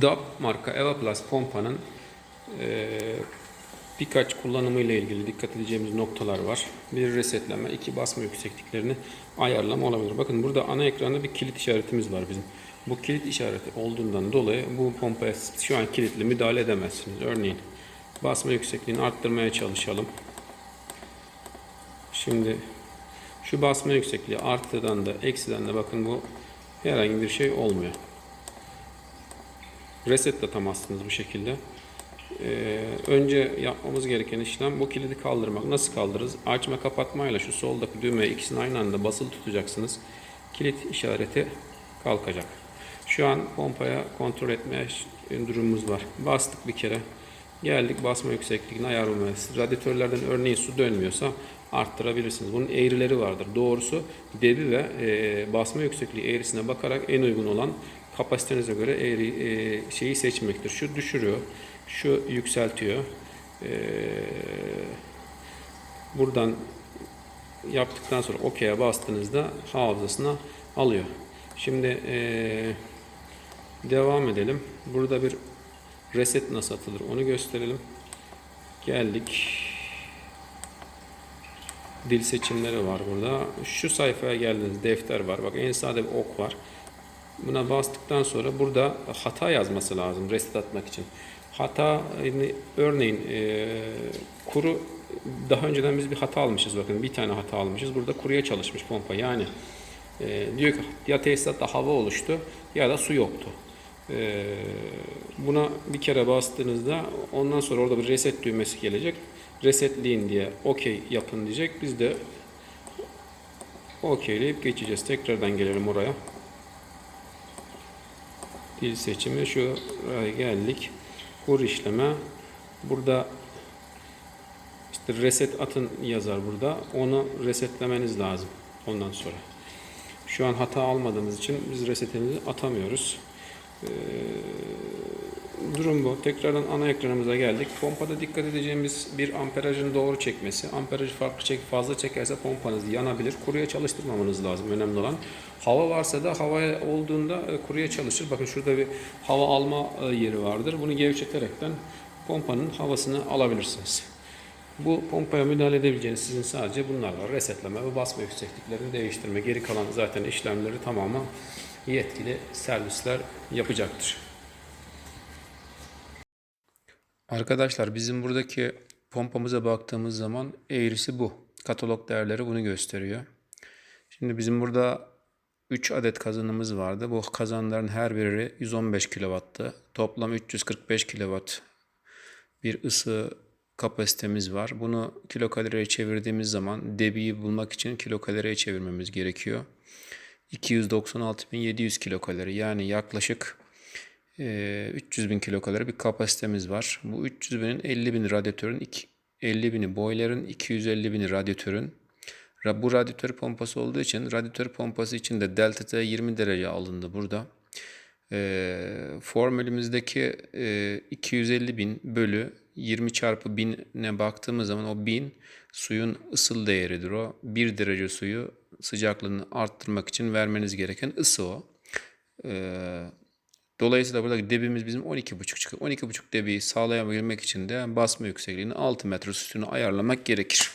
DAP marka Evaplus pompanın e, birkaç kullanımı ile ilgili dikkat edeceğimiz noktalar var. Bir resetleme, iki basma yüksekliklerini ayarlama olabilir. Bakın burada ana ekranda bir kilit işaretimiz var bizim. Bu kilit işareti olduğundan dolayı bu pompaya şu an kilitli müdahale edemezsiniz. Örneğin basma yüksekliğini arttırmaya çalışalım. Şimdi şu basma yüksekliği arttıdan da eksiden de bakın bu herhangi bir şey olmuyor. Reset de atamazsınız bu şekilde. Ee, önce yapmamız gereken işlem bu kilidi kaldırmak. Nasıl kaldırırız? Açma kapatmayla şu soldaki düğmeye ikisini aynı anda basılı tutacaksınız. Kilit işareti kalkacak. Şu an pompaya kontrol etmeye durumumuz var. Bastık bir kere. Geldik basma yüksekliğini ayarlamayız. Radyatörlerden örneğin su dönmüyorsa arttırabilirsiniz. Bunun eğrileri vardır. Doğrusu debi ve e, basma yüksekliği eğrisine bakarak en uygun olan kapasitenize göre eğri e, şeyi seçmektir. Şu düşürüyor, şu yükseltiyor. E, buradan yaptıktan sonra OK'ye bastığınızda hafızasına alıyor. Şimdi e, devam edelim. Burada bir reset nasıl atılır onu gösterelim. Geldik. Dil seçimleri var burada. Şu sayfaya geldiğiniz defter var. Bak en sade bir ok var. Buna bastıktan sonra burada hata yazması lazım reset atmak için. Hata örneğin e, kuru daha önceden biz bir hata almışız bakın bir tane hata almışız. Burada kuruya çalışmış pompa yani e, diyor ki ya tesisatta hava oluştu ya da su yoktu. E, buna bir kere bastığınızda ondan sonra orada bir reset düğmesi gelecek. Resetleyin diye okey yapın diyecek. Biz de okeyleyip geçeceğiz. Tekrardan gelelim oraya. Dil seçimi şuraya geldik. Kur işleme. Burada işte reset atın yazar burada. Onu resetlemeniz lazım ondan sonra. Şu an hata almadığımız için biz resetimizi atamıyoruz. Ee, durum bu. Tekrardan ana ekranımıza geldik. Pompada dikkat edeceğimiz bir amperajın doğru çekmesi. Amperajı farklı çek, fazla çekerse pompanız yanabilir. Kuruya çalıştırmamanız lazım. Önemli olan. Hava varsa da hava olduğunda e, kuruya çalışır. Bakın şurada bir hava alma e, yeri vardır. Bunu gevşeterekten pompanın havasını alabilirsiniz. Bu pompaya müdahale edebileceğiniz sizin sadece bunlar var. Resetleme ve basma yüksekliklerini değiştirme. Geri kalan zaten işlemleri tamamen yetkili servisler yapacaktır. Arkadaşlar bizim buradaki pompamıza baktığımız zaman eğrisi bu. Katalog değerleri bunu gösteriyor. Şimdi bizim burada 3 adet kazanımız vardı. Bu kazanların her biri 115 kW'tı. Toplam 345 kW bir ısı kapasitemiz var. Bunu kilokaloriye çevirdiğimiz zaman debiyi bulmak için kilokaloriye çevirmemiz gerekiyor. 296.700 kilokalori yani yaklaşık e, 300 bin kilokalori bir kapasitemiz var. Bu 300 binin 50 bin radyatörün 50 bini boiler'ın 250 bini radyatörün bu radyatör pompası olduğu için radyatör pompası için de delta T 20 derece alındı burada. E, formülümüzdeki e, 250 bin bölü 20 çarpı 1000'e baktığımız zaman o 1000 suyun ısıl değeridir o. 1 derece suyu sıcaklığını arttırmak için vermeniz gereken ısı o. Ee, dolayısıyla buradaki debimiz bizim 12,5 çıkıyor. 12,5 debiyi sağlayabilmek için de basma yüksekliğini 6 metre üstüne ayarlamak gerekir.